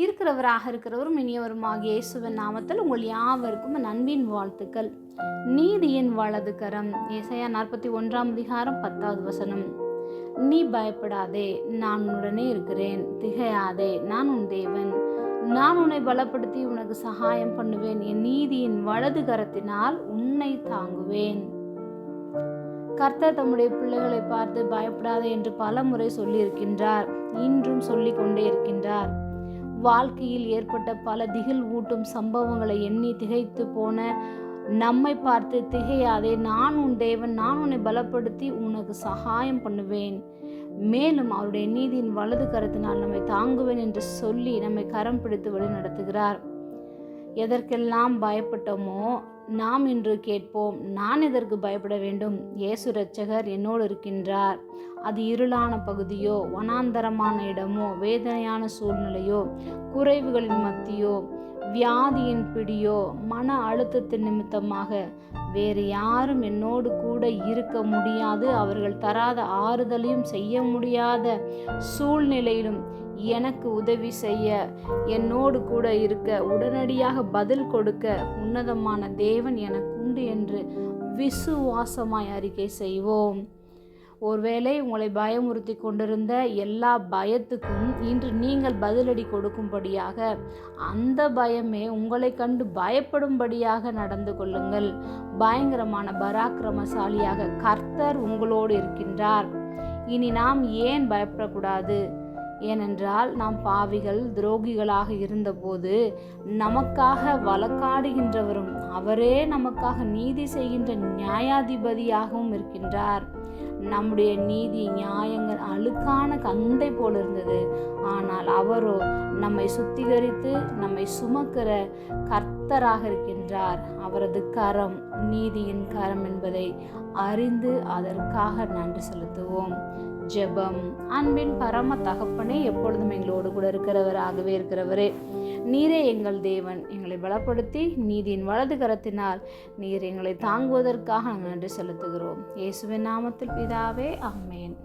இருக்கிறவராக இருக்கிறவரும் இனியவருமாகிய இயேசுவின் நாமத்தில் உங்கள் யாவருக்கும் நண்பின் அன்பின் வாழ்த்துக்கள். நீதியின் வலது கரம் ஏசாயா நாற்பத்தி ஒன்றாம் அதிகாரம் பத்தாவது வசனம். நீ பயப்படாதே நான் உன்னுடனே இருக்கிறேன். திகையாதே நான் உன் தேவன். நான் உன்னை பலப்படுத்தி உனக்கு சகாயம் பண்ணுவேன். என் நீதியின் வலது கரத்தினால் உன்னை தாங்குவேன். கர்த்தர் தம்முடைய பிள்ளைகளை பார்த்து பயப்படாதே என்று பல முறை சொல்லியிருக்கின்றார். இன்றும் சொல்லிக் கொண்டே இருக்கின்றார். வாழ்க்கையில் ஏற்பட்ட பல திகில் ஊட்டும் சம்பவங்களை எண்ணி திகைத்து போன நம்மை பார்த்து திகையாதே நான் உன் தேவன் நான் உன்னை பலப்படுத்தி உனக்கு சகாயம் பண்ணுவேன். மேலும் அவருடைய நீதியின் வலது கரத்தினால் நம்மை தாங்குவேன் என்று சொல்லி நம்மை கரம் பிடித்து வழி நடத்துகிறார் எதற்கெல்லாம் பயப்பட்டோமோ நாம் இன்று கேட்போம் நான் எதற்கு பயப்பட வேண்டும்? இயேசு ரட்சகர் என்னோடு இருக்கின்றார். அது இருளான பகுதியோ வனாந்தரமான இடமோ வேதனையான சூழ்நிலையோ குறைவுகளின் மத்தியோ வியாதியின் பிடியோ மன அழுத்தத்தின் நிமித்தமாக வேறு யாரும் என்னோடு கூட இருக்க முடியாது. அவர்கள் தராத ஆறுதலையும் செய்ய முடியாத சூழ்நிலையிலும் எனக்கு உதவி செய்ய என்னோடு கூட இருக்க உடனடியாக பதில் கொடுக்க உன்னதமான தேவன் எனக்கு உண்டு என்று விசுவாசமாய் அறிக்கை செய்வோம். ஒருவேளை உங்களை பயமுறுத்தி கொண்டிருந்த எல்லா பயத்துக்கும் இன்று நீங்கள் பதிலடி கொடுக்கும்படியாக அந்த பயமே உங்களை கண்டு பயப்படும்படியாக நடந்து கொள்ளுங்கள். பயங்கரமான பராக்கிரமசாலியாக கர்த்தர் உங்களோடு இருக்கின்றார். இனி நாம் ஏன் பயப்படக்கூடாது? ஏனென்றால் நாம் பாவிகள் துரோகிகளாக இருந்தபோது நமக்காக வழக்காடுகின்றவரும் அவரே நமக்காக நீதி செய்கின்ற நியாயாதிபதியாகவும் இருக்கின்றார். நம்முடைய நீதி நியாயங்கள் அழுக்கான கந்தை போல் இருந்தது ஆனால் அவரோ நம்மை சுத்திகரித்து நம்மை சுமக்கிற கர்த்தராக இருக்கின்றார். அவரது கரம் நீதியின் கரம் என்பதை அறிந்து அதற்காக நன்றி செலுத்துவோம். ஜெபம் அன்பின் பரம தகப்பனே எப்பொழுதும் எங்களோடு கூட இருக்கிறவராகவே இருக்கிறவரே. நீரே எங்கள் தேவன் எங்களை பலப்படுத்தி நீதியின் வலது கரத்தினால் நீர் எங்களை தாங்குவதற்காக நாங்கள் நன்றி செலுத்துகிறோம். இயேசுவின் நாமத்தில் பிதாவே ஆமேன்.